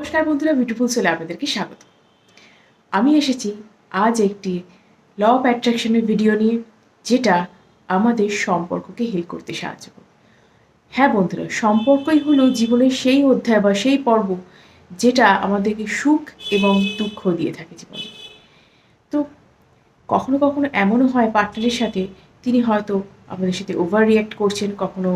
নমস্কার বন্ধুরা বিউটিফুল সোলে আপনাদেরকে স্বাগত। আমি এসেছি আজ একটি ল অফ অ্যাট্রাকশনের ভিডিও নিয়ে, যেটা আমাদের সম্পর্ককে হিল করতে সাহায্য করবে। হ্যাঁ বন্ধুরা, সম্পর্কই হলো জীবনের সেই অধ্যায় বা সেই পর্ব, যেটা আমাদেরকে সুখ এবং দুঃখ দিয়ে থাকে জীবনে। তো কখনো কখনো এমনও হয় পার্টনারের সাথে, তিনি হয়তো আমাদের সাথে ওভার রিয়াক্ট করছেন, কখনো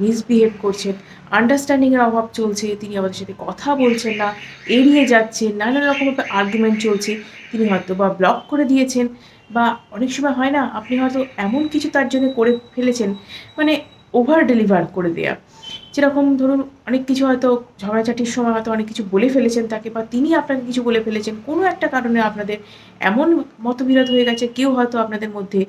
মিসবিহেভ করছেন আন্ডারস্ট্যান্ডিংয়ের অভাব চলছে, তিনি আমাদের সাথে কথা বলছেন না, এড়িয়ে যাচ্ছেন নানান রকমভাবে আর্গুমেন্ট চলছে, তিনি হয়তো বা ব্লক করে দিয়েছেন বা অনেক সময় হয় না, আপনি হয়তো এমন কিছু তার জন্য করে ফেলেছেন মানে ওভার ডেলিভার করে দেয়া। যেরকম ধরুন, অনেক কিছু হয়তো ঝগড়াঝাটির সময় হয়তো অনেক কিছু বলে ফেলেছেন তাকে বা তিনি আপনাকে কিছু বলে ফেলেছেন, কোনো একটা কারণে আপনাদের এমন মতবিরোধ হয়ে গেছে, কেউ হয়তো আপনাদের মধ্যে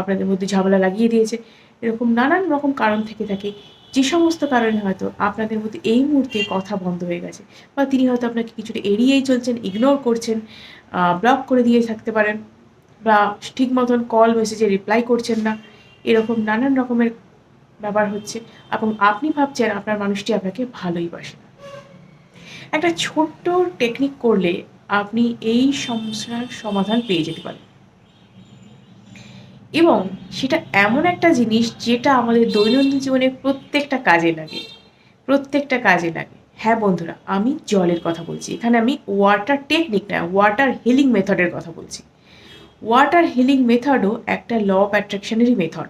আপনাদের মধ্যে ঝামেলা লাগিয়ে দিয়েছে। এরকম নানান রকম কারণ থেকে থাকে। যে সমস্ত কারণে হয়তো আপনাদের মধ্যে এই মুহূর্তে কথা বন্ধ হয়ে গেছে বা তিনি হয়তো আপনাকে কিছুটা এড়িয়েই চলছেন ইগনোর করছেন ব্লক করে দিয়ে থাকতে পারেন বা ঠিক মতন কল মেসেজে রিপ্লাই করছেন না। এরকম নানান রকমের ব্যাপার হচ্ছে এবং আপনি ভাবছেন আপনার মানুষটি আপনাকে ভালোই বাসে একটা ছোট্ট টেকনিক করলে আপনি এই সমস্যার সমাধান পেয়ে যেতে পারেন। এবং সেটা এমন একটা জিনিস যেটা আমাদের দৈনন্দিন জীবনে প্রত্যেকটা কাজে লাগে। প্রত্যেকটা কাজে লাগে। হ্যাঁ বন্ধুরা, আমি জলের কথা বলছি। এখানে আমি ওয়াটার টেকনিক না ওয়াটার হিলিং মেথডের কথা বলছি। ওয়াটার হিলিং মেথডও একটা ল অফ অ্যাট্রাকশনেরই মেথড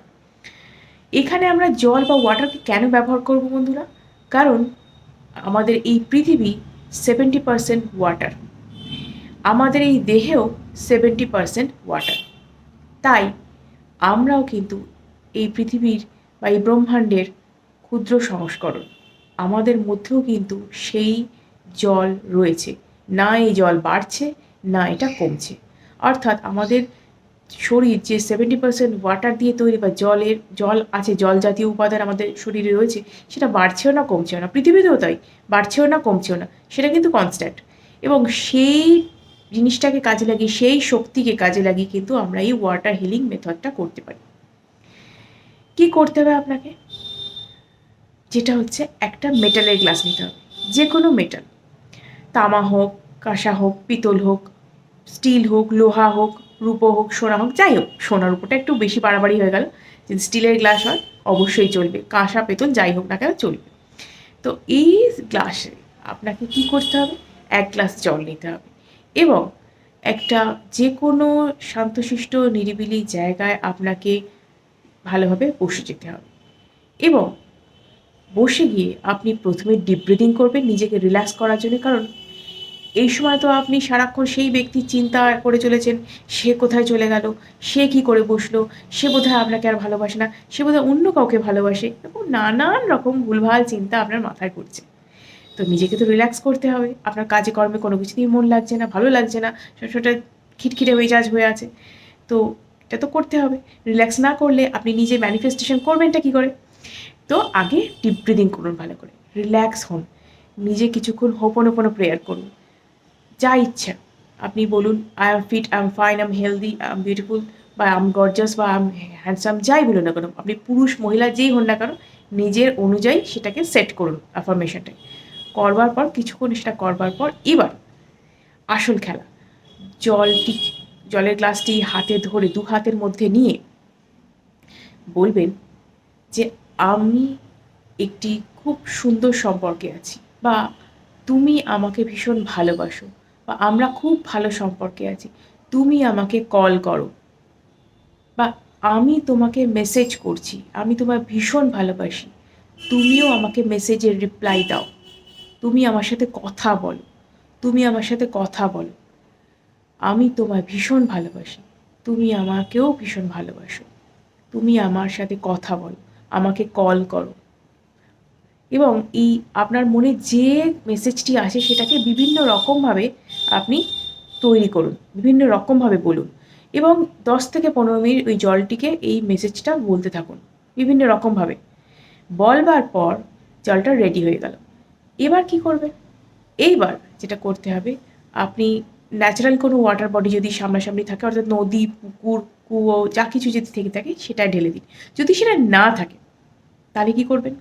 এখানে আমরা জল বা ওয়াটারকে কেন ব্যবহার করব বন্ধুরা? কারণ আমাদের এই পৃথিবী সেভেন্টি পারসেন্ট ওয়াটার আমাদের এই দেহেও সেভেন্টি পারসেন্ট ওয়াটার তাই আমরাও কিন্তু এই পৃথিবীর বা এই ব্রহ্মাণ্ডের ক্ষুদ্র সংস্করণ। আমাদের মধ্যেও কিন্তু সেই জল রয়েছে। না এই জল বাড়ছে, না এটা কমছে। অর্থাৎ আমাদের শরীর যে সেভেন্টি পার্সেন্ট ওয়াটার দিয়ে তৈরি বা জলের, জল আছে, জল জাতীয় উপাদান আমাদের শরীরে রয়েছে, সেটা বাড়ছেও না, কমছেও না। পৃথিবীতেও তাই, বাড়ছেও না, কমছেও না, সেটা কিন্তু কনস্ট্যান্ট এবং সেই জিনিসটাকে কাজে লাগিয়ে, সেই শক্তিকে কাজে লাগিয়ে কিন্তু আমরা এই ওয়াটার হিলিং মেথডটা করতে পারি। কি করতে হবে আপনাকে? যেটা হচ্ছে একটা মেটালের গ্লাস নিতে হবে যে কোনো মেটাল তামা হোক, কাঁসা হোক, পিতল হোক স্টিল হোক, লোহা হোক, রূপো হোক, সোনা হোক, যাই হোক, সোনার উপরটা একটু বেশি বাড়াবাড়ি হয়ে গেল। যদি স্টিলের গ্লাস হয়, অবশ্যই চলবে। কাঁসা, পেতল, যাই হোক না কেন চলবে। তো এই গ্লাসে আপনাকে কি করতে হবে? এক গ্লাস জল নিতে হবে। এবং একটা যে কোনো শান্তশিষ্ট, নিরিবিলি জায়গায় আপনাকে ভালোভাবে বসে যেতে হবে। এবং বসে গিয়ে আপনি প্রথমে ডিপ ব্রিদিং করবেন, নিজেকে রিল্যাক্স করার জন্য। কারণ এই সময় তো আপনি সারাক্ষণ সেই ব্যক্তির চিন্তা করে চলেছেন, সে কোথায় চলে গেল, সে কি করে বসল, সে বোধহয় আপনাকে আর ভালোবাসে না, সে বোধহয় অন্য কাউকে ভালোবাসে, এরকম নানান রকম ভুলভাল চিন্তা আপনার মাথায় ঘুরছে তো নিজেকে তো রিল্যাক্স করতে হবে। আপনার কাজে, কর্মে কোনো কিছু কিছুতেই মন লাগছে না, ভালো লাগছে না সবসময়টা খিটখিটে হয়ে মেজাজ হয়ে আছে। তো এটা তো করতে হবে। রিল্যাক্স না করলে আপনি নিজে ম্যানিফেস্টেশন করবেনটা কী করে? তো আগে ডিপ ব্রিদিং করুন ভালো করে। রিল্যাক্স হন। নিজে কিছুক্ষণ হোপন হোপনো প্রেয়ার করুন। যা ইচ্ছা। আপনি বলুন I am fit I am fine I am healthy I am beautiful বা আই এম গর্জাস বা আই এম হ্যান্ডসাম যাই বলুন না কেন। আপনি পুরুষ, মহিলা যেই হন না কেন, নিজের অনুযায়ী সেটাকে সেট করুন অ্যাফার্মেশনটাকে করবার পর, কিছুক্ষণ সেটা করবার পর, এবার আসল খেলা। জলটি জলের গ্লাসটি হাতে ধরে দু হাতের মধ্যে নিয়ে বলবেন যে, আমি একটি খুব সুন্দর সম্পর্কে আছি বা তুমি আমাকে ভীষণ ভালোবাসো বা আমরা খুব ভালো সম্পর্কে আছি। তুমি আমাকে কল করো বা আমি তোমাকে মেসেজ করছি, আমি তোমায় ভীষণ ভালোবাসি। তুমিও আমাকে মেসেজের রিপ্লাই দাও। তুমি আমার সাথে কথা বলো। তুমি আমার সাথে কথা বলো। আমি তোমায় ভীষণ ভালোবাসি। তুমি আমাকেও ভীষণ ভালোবাসো। তুমি আমার সাথে কথা বলো। আমাকে কল করো। এবং এই আপনার মনে যে মেসেজটি আসে সেটাকে বিভিন্ন রকমভাবে আপনি তৈরি করুন। বিভিন্ন রকমভাবে বলুন। এবং দশ থেকে পনেরো মিনিট ওই জলটিকে এই মেসেজটা বলতে থাকুন। বিভিন্ন রকমভাবে। বলবার পর জলটা রেডি হয়ে গেল। এবার কি করবে? এইবার যেটা করতে হবে, আপনি ন্যাচারাল কোনো ওয়াটার বডি যদি সামনাসামনি থাকে, অর্থাৎ নদী, পুকুর, কুয়ো, যা কিছু যদি থেকে থাকে সেটা ঢেলে দিন। যদি সেটা না থাকে, তাহলে কি করবেন?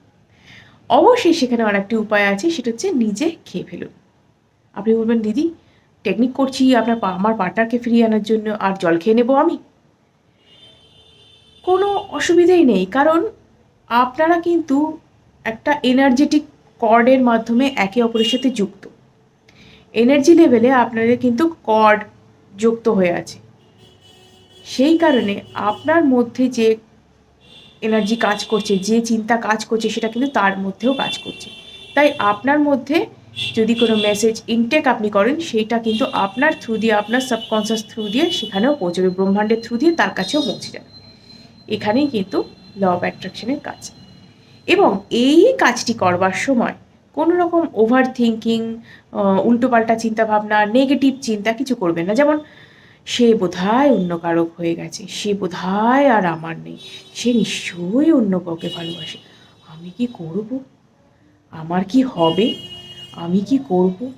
অবশ্যই সেখানে আর একটি উপায় আছে, সেটা হচ্ছে নিজে খেয়ে ফেলুন। আপনি বলবেন, দিদি টেকনিক করছি, আপনার আমার পার্টনারকে ফিরিয়ে আনার জন্য, আর জল খেয়ে নেব আমি? কোনো অসুবিধাই নেই, কারণ আপনারা কিন্তু একটা এনার্জেটিক কর্ডের মাধ্যমে একে অপরের সাথে যুক্ত। এনার্জি লেভেলে আপনাদের কিন্তু কর্ড যুক্ত হয়ে আছে। সেই কারণে আপনার মধ্যে যে এনার্জি কাজ করছে, যে চিন্তা কাজ করছে, সেটা কিন্তু তার মধ্যেও কাজ করছে। তাই আপনার মধ্যে যদি কোনো মেসেজ ইনটেক আপনি করেন, সেইটা কিন্তু আপনার থ্রু দিয়ে, আপনার সাবকনসিয়াস থ্রু দিয়ে, সেখানেও পৌঁছবে, ব্রহ্মাণ্ডের থ্রু দিয়ে তার কাছেও পৌঁছে যাবে। এখানেই কিন্তু ল অফ অ্যাট্রাকশনের কাজ। এবং এই কাজটি করবার সময় কোনো রকম ওভার থিঙ্কিং উল্টোপাল্টা চিন্তাভাবনা নেগেটিভ চিন্তা কিছু করবেন না। যেমন, সে বোধহয় অন্য কারক হয়ে গেছে, সে বোধহয় আর আমার নেই, সে নিশ্চয়ই অন্য কাউকে ভালোবাসে। আমি কি করব? আমার কি হবে? আমি কি করব?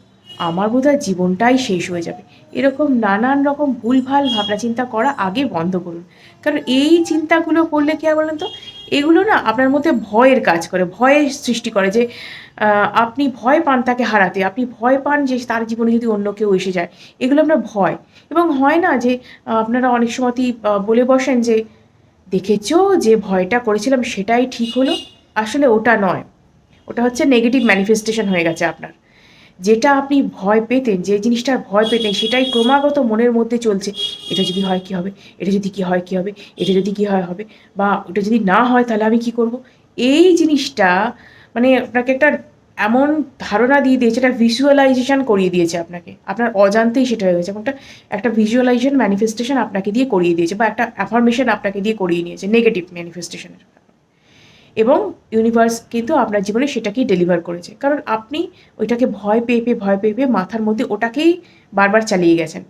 আমার বোধহয় জীবনটাই শেষ হয়ে যাবে। এরকম নানান রকম ভুলভাল ভাবনা চিন্তা করা আগে বন্ধ করুন। কারণ এই চিন্তাগুলো করলে কি হয় বলেন তো? এগুলো না আপনার মধ্যে ভয়ের কাজ করে, ভয়ের সৃষ্টি করে যে আপনি ভয় পান তাকে হারাতে, আপনি ভয় পান যে তার জীবনে যদি অন্য কেউ এসে যায়, এগুলো আপনার ভয়। এবং হয় না যে আপনারা অনেক সময়তেই বলে বসেন যে, দেখেছ যে ভয়টা করেছিলাম, সেটাই ঠিক হলো? আসলে ওটা নয়। ওটা হচ্ছে নেগেটিভ ম্যানিফেস্টেশন হয়ে গেছে আপনার। যেটা আপনি ভয় পেতেন, যে জিনিসটার ভয় পেতেন, সেটাই ক্রমাগত মনের মধ্যে চলছে। এটা যদি হয় কি হবে? এটা যদি কি হয় কি হবে? এটা যদি কি হয় হবে? বা ওটা যদি না হয়, তাহলে আমি কি করব? এই জিনিসটা মানে আপনাকে একটা এমন ধারণা দিয়ে দিয়েছে, একটা ভিজুয়ালাইজেশন করিয়ে দিয়েছে আপনাকে। আপনার অজান্তেই সেটা হয়ে গেছে একটা একটা ভিজুয়ালাইজেশন ম্যানিফেস্টেশন আপনাকে দিয়ে করিয়ে দিয়েছে, বা একটা অ্যাফার্মেশন আপনাকে দিয়ে করিয়ে নিয়েছে নেগেটিভ ম্যানিফেস্টেশনের এবং ইউনিভার্স কিন্তু আপনার জীবনে সেটাকেই ডেলিভার করেছে। কারণ আপনি ওইটাকে ভয় পেয়ে পেয়ে, ভয় পেয়ে পেয়ে মাথার মধ্যে ওটাকেই বারবার চালিয়ে গেছেন।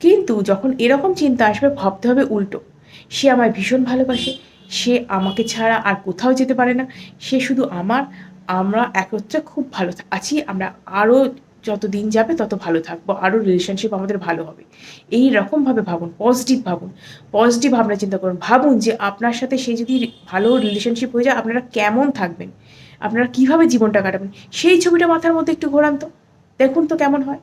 কিন্তু যখন এরকম চিন্তা আসবে, ভাবতে হবে উল্টো। সে আমায় ভীষণ ভালোবাসে, সে আমাকে ছাড়া আর কোথাও যেতে পারে না, সে শুধু আমার, আমরা একত্রে খুব ভালো আছি, আমরা আরও যত দিন যাবে তত ভালো থাকব, আরও রিলেশনশিপ আমাদের ভালো হবে। এই রকমভাবে ভাবুন পজিটিভ ভাবুন। পজিটিভ ভাবনা চিন্তা করুন। ভাবুন যে আপনার সাথে সে যদি ভালো রিলেশনশিপ হয়ে যায়, আপনারা কেমন থাকবেন? আপনারা কীভাবে জীবনটা কাটাবেন? সেই ছবিটা মাথার মধ্যে একটু ঘোরান তো। দেখুন তো কেমন হয়।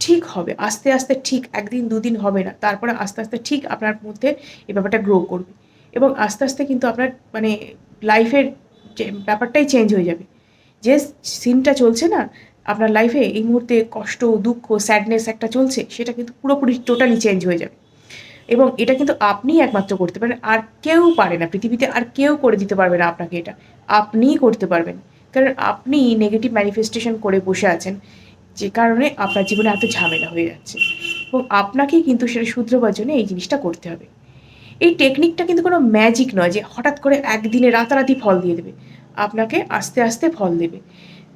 ঠিক হবে, আস্তে আস্তে ঠিক, একদিন দুদিন হবে না। তারপরে আস্তে আস্তে ঠিক আপনার মধ্যে এই ব্যাপারটা গ্রো করবে। এবং আস্তে আস্তে কিন্তু আপনার মানে লাইফের ব্যাপারটাই চেঞ্জ হয়ে যাবে। যে সিনটা চলছে না আপনার লাইফে এই মুহূর্তে কষ্ট, দুঃখ স্যাডনেস একটা চলছে, সেটা কিন্তু পুরোপুরি টোটালি চেঞ্জ হয়ে যাবে। এবং এটা কিন্তু আপনিই একমাত্র করতে পারেন, আর কেউ পারে না, পৃথিবীতে আর কেউ করে দিতে পারবে না আপনাকে এটা। আপনিই করতে পারবেন। কারণ আপনি নেগেটিভ ম্যানিফেস্টেশন করে বসে আছেন, যে কারণে আপনার জীবনে এত ঝামেলা হয়ে যাচ্ছে। এবং আপনাকেই কিন্তু সেটা শুধরোবার জন্য এই জিনিসটা করতে হবে। এই টেকনিকটা কিন্তু কোনো ম্যাজিক নয় যে হঠাৎ করে একদিনে রাতারাতি ফল দিয়ে দেবে। আপনাকে আস্তে আস্তে ফল দেবে।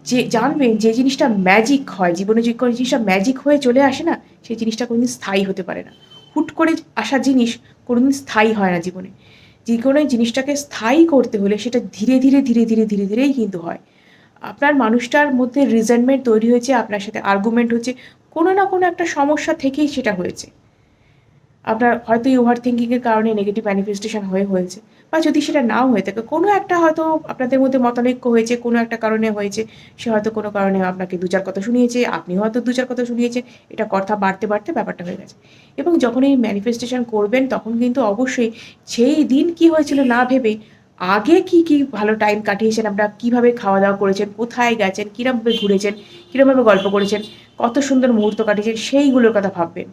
যে জানবেন যে জিনিসটা ম্যাজিক হয়, জীবনে যে কোনো জিনিসটা ম্যাজিক হয়ে চলে আসে না, সেই জিনিসটা কোনোদিন স্থায়ী হতে পারে না। হুট করে আসা জিনিস কোনোদিন স্থায়ী হয় না জীবনে। যে কোনো জিনিসটাকে স্থায়ী করতে হলে সেটা ধীরে ধীরে ধীরে ধীরে ধীরে, ধীরেই কিন্তু হয়। আপনার মানুষটার মধ্যে রিজেন্টমেন্ট তৈরি হয়েছে, আপনার সাথে আর্গুমেন্ট হচ্ছে, কোনো না কোনো একটা সমস্যা থেকেই সেটা হয়েছে। আপনার হয়তো ওভার থিঙ্কিংয়ের কারণে নেগেটিভ ম্যানিফেস্টেশন হয়ে হয়েছে। বা যদি সেটা নাও হয়ে থাকে, কোনো একটা হয়তো আপনাদের মধ্যে মতানৈক্য হয়েছে, কোনো একটা কারণে হয়েছে, সে হয়তো কোনো কারণে আপনাকে দু চার কথা শুনিয়েছে, আপনি হয়তো দু চার কথা শুনিয়েছে এটা কথা বাড়তে বাড়তে ব্যাপারটা হয়ে গেছে। এবং যখন এই ম্যানিফেস্টেশন করবেন, তখন কিন্তু অবশ্যই সেই দিন কি হয়েছিল না ভেবে, আগে কি কি ভালো টাইম কাটিয়েছেন আপনারা, কীভাবে খাওয়া দাওয়া করেছেন, কোথায় গেছেন, কীরমভাবে ঘুরেছেন, কীরমভাবে গল্প করেছেন, কত সুন্দর মুহূর্ত কাটিয়েছেন, সেইগুলোর কথা ভাববেন।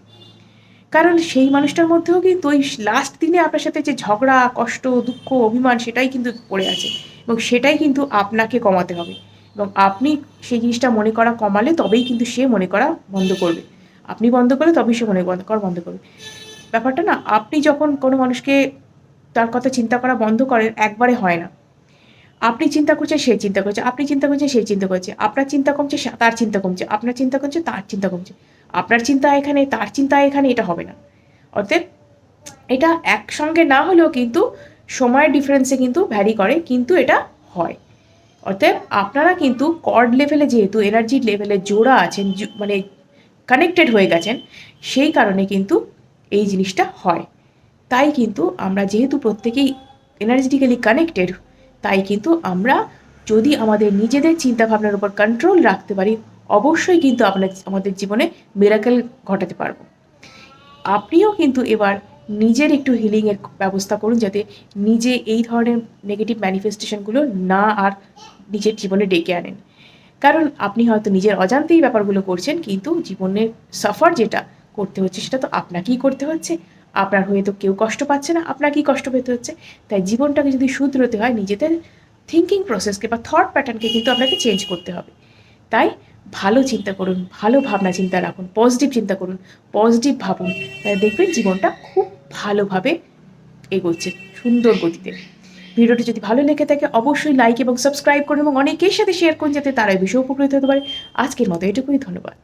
কারণ সেই মানুষটার মধ্যেও কিন্তু ওই লাস্ট দিনে আপনার সাথে যে ঝগড়া, কষ্ট, দুঃখ, অভিমান সেটাই কিন্তু পড়ে আছে এবং সেটাই কিন্তু আপনাকে কমাতে হবে এবং আপনি সেই জিনিসটা মনে করা কমালে তবেই কিন্তু সে মনে করা বন্ধ করবে। আপনি বন্ধ করলে তবেই সে মনে করা বন্ধ করবে। ব্যাপারটা না, আপনি যখন কোনো মানুষকে তার কথা চিন্তা করা বন্ধ করেন, একবারে হয় না। আপনি চিন্তা করছেন, সে চিন্তা করছে, আপনি চিন্তা করছেন, সে চিন্তা করছে, আপনার চিন্তা কমছে তার চিন্তা কমছে, আপনার চিন্তা করছে তার চিন্তা কমছে। আপনার চিন্তা এখানে, তার চিন্তা এখানে, এটা হবে না। অর্থাৎ এটা একসঙ্গে না হলেও কিন্তু সময়ের ডিফারেন্সে কিন্তু ভ্যারি করে, কিন্তু এটা হয়। অতএব, আপনারা কিন্তু কর্ড লেভেলে যেহেতু এনার্জি লেভেলে জোড়া আছেন মানে কানেক্টেড হয়ে গেছেন, সেই কারণে কিন্তু এই জিনিসটা হয়। তাই কিন্তু আমরা যেহেতু প্রত্যেকেই এনার্জেটিক্যালি কানেক্টেড তাই কিন্তু আমরা যদি আমাদের নিজেদের চিন্তাভাবনার উপর কন্ট্রোল রাখতে পারি অবশ্যই কিন্তু আপনার আমাদের জীবনে মেরাকেল ঘটাতে পারব। আপনিও কিন্তু এবার নিজের একটু হিলিংয়ের ব্যবস্থা করুন যাতে নিজে এই ধরনের নেগেটিভ ম্যানিফেস্টেশনগুলো না আর নিজের জীবনে ডেকে আনেন। কারণ আপনি হয়তো নিজের অজান্তেই ব্যাপারগুলো করছেন, কিন্তু জীবনের সাফার যেটা করতে হচ্ছে সেটা তো আপনাকেই করতে হচ্ছে। আপনার হয়ে তো কেউ কষ্ট পাচ্ছে না, আপনাকেই কষ্ট পেতে হচ্ছে। তাই জীবনটাকে যদি শুধরোতে হয়, নিজেদের থিঙ্কিং প্রসেসকে বা থট প্যাটার্নকে কিন্তু আপনাকে চেঞ্জ করতে হবে। তাই ভালো চিন্তা করুন, ভালো ভাবনা চিন্তা রাখুন পজিটিভ চিন্তা করুন পজিটিভ ভাবুন। তাহলে দেখবেন জীবনটা খুব ভালোভাবে এগোচ্ছে, সুন্দর গতিতে। ভিডিওটি যদি ভালো লেগে থাকে, অবশ্যই লাইক এবং সাবস্ক্রাইব করুন এবং অনেকের সাথে শেয়ার করুন, যাতে তারা বিষয়ে উপকৃত হতে পারে। আজকের মতো এটুকুই, ধন্যবাদ।